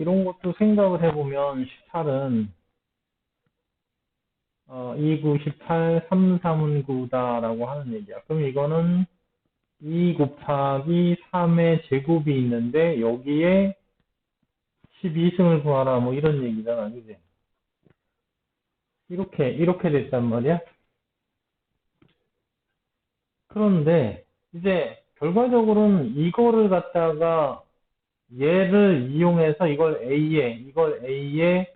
이런 것도 생각을 해보면 18은 어, 2, 9, 18, 3, 3은 9다라고 하는 얘기야. 그럼 이거는 2 곱하기 3의 제곱이 있는데 여기에 12승을 구하라 뭐 이런 얘기잖아. 그지? 이렇게 이렇게 됐단 말이야. 그런데 이제 결과적으로는 이거를 갖다가 얘를 이용해서 이걸 A에 이걸 A에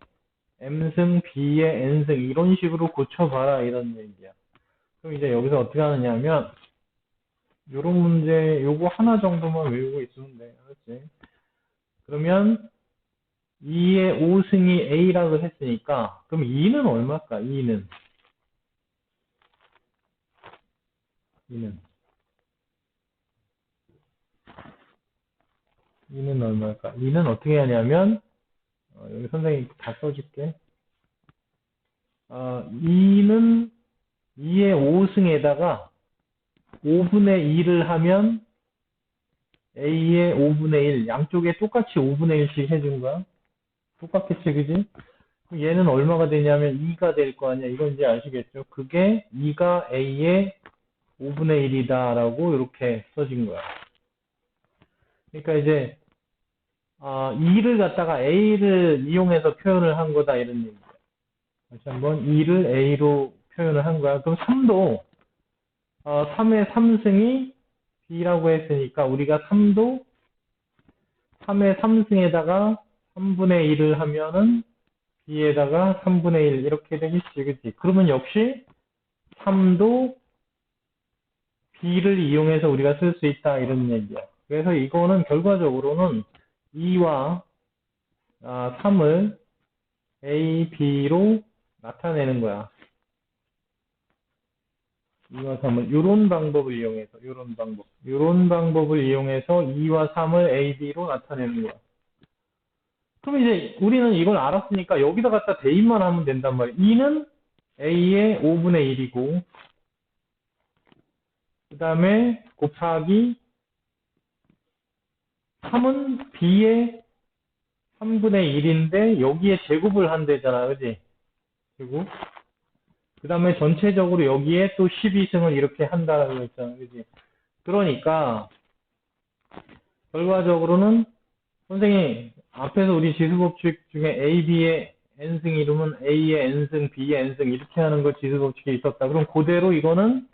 M승, B에 N승 이런 식으로 고쳐봐라 이런 얘기야. 그럼 이제 여기서 어떻게 하느냐면 요런 문제 요거 하나 정도만 외우고 있으면 돼. 알았지? 그러면 2의 5승이 A라고 했으니까 그럼 2는 얼마일까? 2는 2는 2는 얼마일까? 2는 어떻게 하냐면 어, 여기 선생님 다 써줄게. 어, 2는 2의 5승에다가 5분의 2를 하면 A의 5분의 1 양쪽에 똑같이 5분의 1씩 해준 거야. 똑같겠지, 그지? 얘는 얼마가 되냐면 2가 될 거 아니야. 이건 이제 아시겠죠? 그게 2가 A의 5분의 1이다 라고 이렇게 써진 거야. 그러니까 이제 아, 2를 갖다가 A를 이용해서 표현을 한 거다 이런 얘기야. 다시 한번 2를 A로 표현을 한 거야. 그럼 3도 어, 3의 3승이 B라고 했으니까 우리가 3도 3의 3승에다가 3분의 1을 하면은 B에다가 3분의 1 이렇게 되겠지, 그치? 그러면 역시 3도 B를 이용해서 우리가 쓸 수 있다 이런 얘기야. 그래서 이거는 결과적으로는 2와 아, 3을 A, B로 나타내는 거야. 2와 3을 이런 방법을 이용해서 이런 방법 이런 방법을 이용해서 2와 3을 A, B로 나타내는 거야. 그럼 이제 우리는 이걸 알았으니까 여기다 갖다 대입만 하면 된단 말이야. 2는 A의 5분의 1이고 그 다음에 곱하기 3은 B의 3분의 1인데 여기에 제곱을 한대잖아. 그지? 제곱. 그 다음에 전체적으로 여기에 또 12승을 이렇게 한다라고 했잖아. 그지? 그러니까 결과적으로는 선생님 앞에서 우리 지수법칙 중에 A, B의 N승 이름은 A의 N승, B의 N승 이렇게 하는 거 지수법칙에 있었다. 그럼 그대로 이거는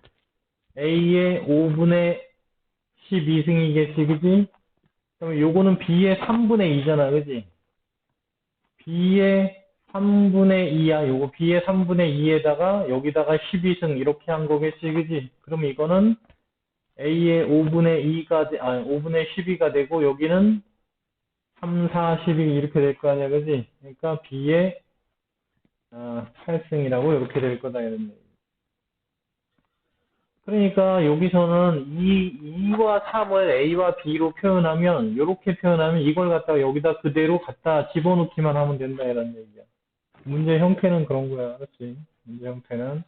A의 5분의 12승이겠지, 그지? 그러면 요거는 B의 3분의 2잖아, 그지? B의 3분의 2야. 요거 B의 3분의 2에다가 여기다가 12승 이렇게 한 거겠지, 그지? 그럼 이거는 A의 5분의 2가, 아, 5분의 12가 되고 여기는 3, 4, 12 이렇게 될 거 아니야, 그지? 그러니까 B의 아, 8승이라고 이렇게 될 거다, 이런 얘기. 그러니까 여기서는 2, 2와 3을 A와 B로 표현하면 이렇게 표현하면 이걸 갖다가 여기다 그대로 갖다 집어넣기만 하면 된다 이런 얘기야. 문제 형태는 그런 거야. 그렇지? 문제 형태는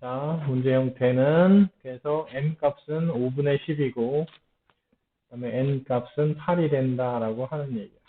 자, 문제 형태는 그래서 n 값은 5분의 10이고 그다음에 n 값은 8이 된다라고 하는 얘기야.